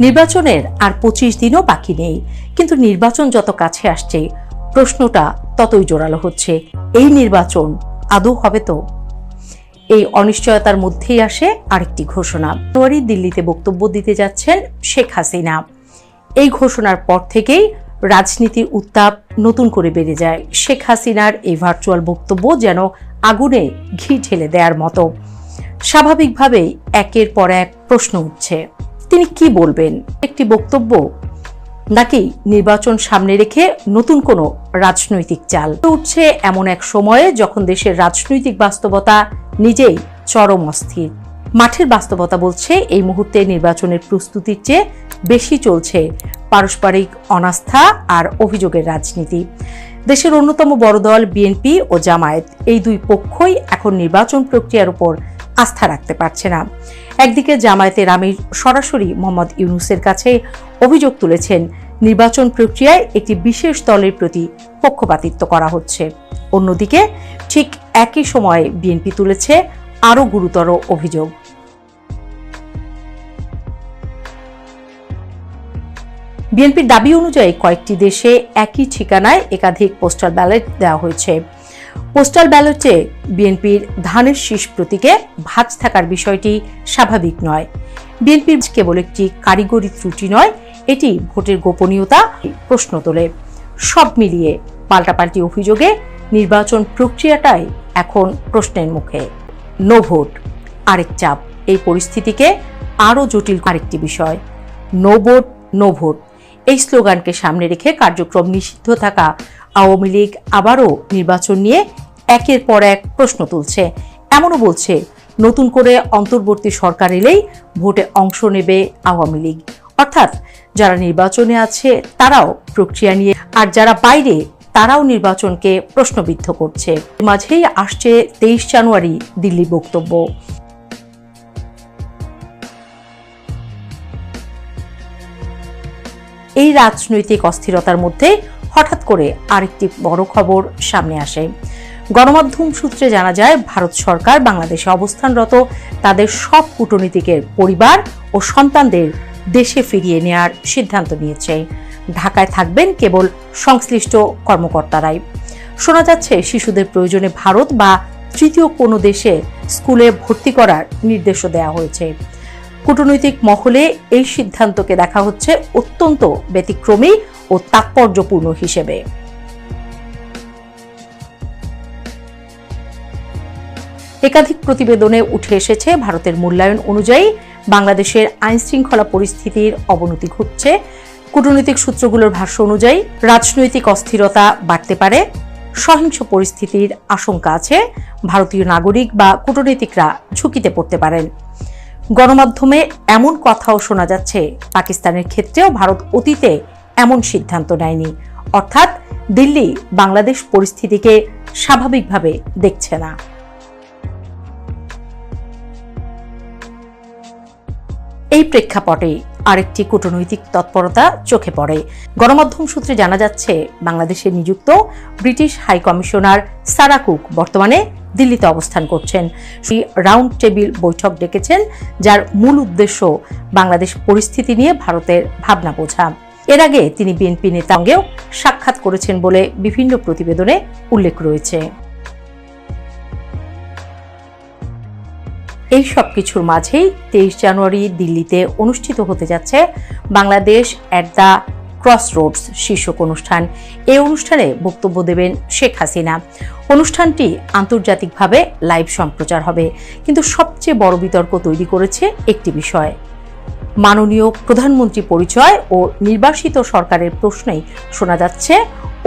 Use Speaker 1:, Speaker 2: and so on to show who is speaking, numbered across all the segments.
Speaker 1: নির্বাচনের আর পঁচিশ দিনও বাকি নেই। কিন্তু নির্বাচন যত কাছে আসছে, প্রশ্নটা ততই জোরালো হচ্ছে। এই নির্বাচন আদৌ হবে তো? এই অনিশ্চয়তার মধ্যেই আসে আরেকটি ঘোষণা। জানুয়ারি দিল্লিতে বক্তব্য দিতে যাচ্ছেন শেখ হাসিনা। এই ঘোষণার পর থেকেই রাজনীতির উত্তাপ নতুন করে বেড়ে যায়। শেখ হাসিনার এই ভার্চুয়াল বক্তব্য যেন আগুনে ঘি ঢেলে দেওয়ার মতো। স্বাভাবিকভাবেই একের পর এক প্রশ্ন উঠছে। তিনি কি বলবেন? একটি বক্তব্য? নাকি নির্বাচন সামনে রেখে নতুন কোনো রাজনৈতিক চাল? উঠছে এমন এক সময়ে যখন দেশের রাজনৈতিক বাস্তবতা নিজেই চরম অস্থির। মাঠের বাস্তবতা বলছে এই মুহূর্তে নির্বাচনের প্রস্তুতির চেয়ে বেশি চলছে পারস্পরিক অনাস্থা আর অভিযোগের রাজনীতি। দেশের অন্যতম বড় দল বিএনপি ও জামায়াত, এই দুই পক্ষই এখন নির্বাচন প্রক্রিয়ার উপর আস্থা রাখতে পারছে না। একদিকে জামায়াতের আমির সরাসরি মোহাম্মদ ইউনুসের কাছে অভিযোগ তুলেছেন, নির্বাচন প্রক্রিয়ায় একটি বিশেষ দলের প্রতি পক্ষপাতিত্ব করা হচ্ছে। অন্যদিকে ঠিক একই সময়ে বিএনপি তুলেছে আরও গুরুতর অভিযোগ। বিএনপির দাবি অনুযায়ী কয়েকটি দেশে একই ঠিকানায় একাধিক পোস্টাল ব্যালট দেওয়া হয়েছে। পোস্টাল ব্যালটে বিএনপির ধানের শীষ প্রতীকে ভাঁজ থাকার বিষয়টি স্বাভাবিক নয়। বিএনপির কেবল একটি কারিগরি ত্রুটি নয়, এটি ভোটের গোপনীয়তা প্রশ্ন তোলে। সব মিলিয়ে পাল্টাপাল্টি অভিযোগে নির্বাচন প্রক্রিয়াটাই এখন প্রশ্নের মুখে। নো ভোট, আরেক চাপ। এই পরিস্থিতিকে আরও জটিল আরেকটি বিষয়। No vote no vote. এই স্লোগানকে সামনে রেখে কার্যক্রম নিষিদ্ধ থাকা আওয়ামী লীগ আবারও নির্বাচন নিয়ে একের পর এক প্রশ্ন তুলছে। এমনও বলছে, নতুন করে অন্তর্বর্তী সরকার এলেই ভোটে অংশ নেবে আওয়ামী লীগ। অর্থাৎ যারা নির্বাচনে আছে তারাও প্রক্রিয়া নিয়ে, আর যারা বাইরে তারাও নির্বাচনকে প্রশ্নবিদ্ধ করছে। মাঝেই আসছে তেইশ জানুয়ারি দিল্লি বক্তব্য। এই রাজনৈতিক অস্থিরতার মধ্যে হঠাৎ করে আরেকটি বড় খবর সামনে আসে। গণমাধ্যম সূত্রে জানা যায়, ভারত সরকার বাংলাদেশে অবস্থানরত তাদের সব কূটনীতিকের পরিবার ও সন্তানদের দেশে ফিরিয়ে নেয়ার সিদ্ধান্ত নিয়েছে। ঢাকায় থাকবেন কেবল সংশ্লিষ্ট কর্মকর্তারাই। শোনা যাচ্ছে, শিশুদের প্রয়োজনে ভারত বা তৃতীয় কোনো দেশে স্কুলে ভর্তি করার নির্দেশও দেওয়া হয়েছে। কূটনৈতিক মহলে এই সিদ্ধান্তকে দেখা হচ্ছে অত্যন্ত ব্যতিক্রমী ও তাৎপর্যপূর্ণ হিসেবে। একাধিক প্রতিবেদনে উঠে এসেছে ভারতের মূল্যায়ন অনুযায়ী বাংলাদেশের আইন শৃঙ্খলা পরিস্থিতির অবনতি ঘটছে। কূটনৈতিক সূত্রগুলোর ভাষ্য অনুযায়ী রাজনৈতিক অস্থিরতা বাড়তে পারে, সহিংস পরিস্থিতির আশঙ্কা আছে, ভারতীয় নাগরিক বা কূটনীতিকরা ঝুঁকিতে পড়তে পারেন। গণমাধ্যমে এমন কথাও শোনা যাচ্ছে। পাকিস্তানের ক্ষেত্রেও ভারত অতীতে এমন সিদ্ধান্ত নেয়নি। অর্থাৎ দিল্লি বাংলাদেশ পরিস্থিতিকে স্বাভাবিকভাবে দেখছে না। এই প্রেক্ষাপটে আরেকটি কূটনৈতিক তৎপরতা চোখে পড়ে। গণমাধ্যম সূত্রে জানা যাচ্ছে, বাংলাদেশে নিযুক্ত British high commissioner Sarah Cook বর্তমানে দিল্লিতে অবস্থান করছেন। সেই রাউন্ড টেবিল বৈঠক ডেকেছেন, যার মূল উদ্দেশ্য বাংলাদেশ পরিস্থিতি নিয়ে ভারতের ভাবনা বোঝা। এর আগে তিনি বিএনপি নেতাঙ্গেও সাক্ষাৎ করেছেন বলে বিভিন্ন প্রতিবেদনে উল্লেখ রয়েছে। এই সব কিছুর মাঝেই তেইশ জানুয়ারি দিল্লিতে অনুষ্ঠিত হতে যাচ্ছে Bangladesh at the crossroads শীর্ষক অনুষ্ঠান। এই অনুষ্ঠানে বক্তব্য দেবেন শেখ হাসিনা। অনুষ্ঠানটি আন্তর্জাতিকভাবে লাইভ সম্প্রচার হবে, কিন্তু সবচেয়ে বড় বিতর্ক তৈরি করেছে একটি বিষয়। মাননীয় প্রধানমন্ত্রী পরিচয় ও নির্বাসিত সরকারের প্রশ্নেই শোনা যাচ্ছে,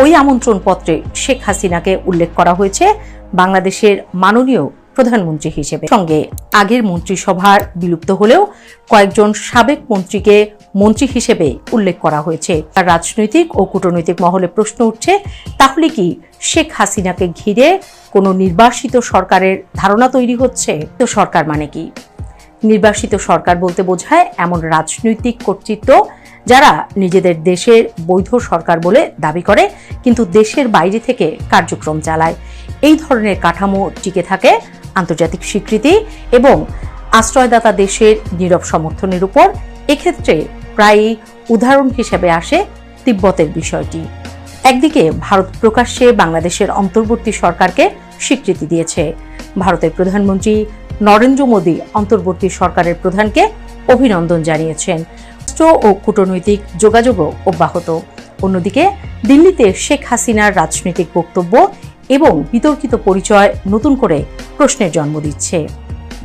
Speaker 1: ওই আমন্ত্রণপত্রে শেখ হাসিনাকে উল্লেখ করা হয়েছে বাংলাদেশের মাননীয় প্রধানমন্ত্রী হিসেবে। সঙ্গে আগের মন্ত্রিসভার বিলুপ্ত হলেও কয়েকজন সাবেক মন্ত্রীকে মন্ত্রী হিসেবে উল্লেখ করা হয়েছে। আর রাজনৈতিক ও কূটনৈতিক মহলে প্রশ্ন উঠছে, তাহলে কি শেখ হাসিনাকে ঘিরে কোনো নির্বাসিত সরকারের ধারণা তৈরি হচ্ছে? তো সরকার মানে কি? নির্বাসিত সরকার বলতে বোঝায় এমন রাজনৈতিক কর্তৃত্ব যারা নিজেদের দেশের বৈধ সরকার বলে দাবি করে, কিন্তু দেশের বাইরে থেকে কার্যক্রম চালায়। এই ধরনের কাঠামো টিকে থাকে আন্তর্জাতিক স্বীকৃতি এবং আশ্রয়দাতা দেশের নীরব সমর্থনের উপর। এক্ষেত্রে প্রায়ই উদাহরণ হিসেবে আসে তিব্বতের বিষয়টি। একদিকে ভারত প্রকাশ্যে বাংলাদেশের অন্তর্বর্তী সরকারকে স্বীকৃতি দিয়েছে। ভারতের প্রধানমন্ত্রী নরেন্দ্র মোদী অন্তর্বর্তী সরকারের প্রধানকে অভিনন্দন জানিয়েছেন। ও কূটনৈতিক যোগাযোগও অব্যাহত। অন্যদিকে দিল্লিতে শেখ হাসিনার রাজনৈতিক বক্তব্য এবং বিতর্কিত পরিচয় নতুন করে প্রশ্নের জন্ম দিচ্ছে।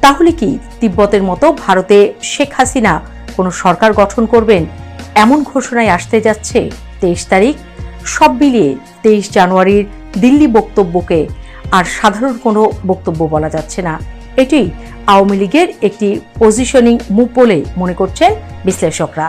Speaker 1: তাহলে কি তিব্বতের মতো ভারতে শেখ হাসিনা কোনো সরকার গঠন করবেন, এমন ঘোষণায় আসতে যাচ্ছে তেইশ তারিখ। সব মিলিয়ে তেইশ জানুয়ারির দিল্লি বক্তব্যকে আর সাধারণ কোনো বক্তব্য বলা যাচ্ছে না। এটি আওয়ামী লীগের একটি পজিশনিং মুভ বলে মনে করছেন বিশ্লেষকরা।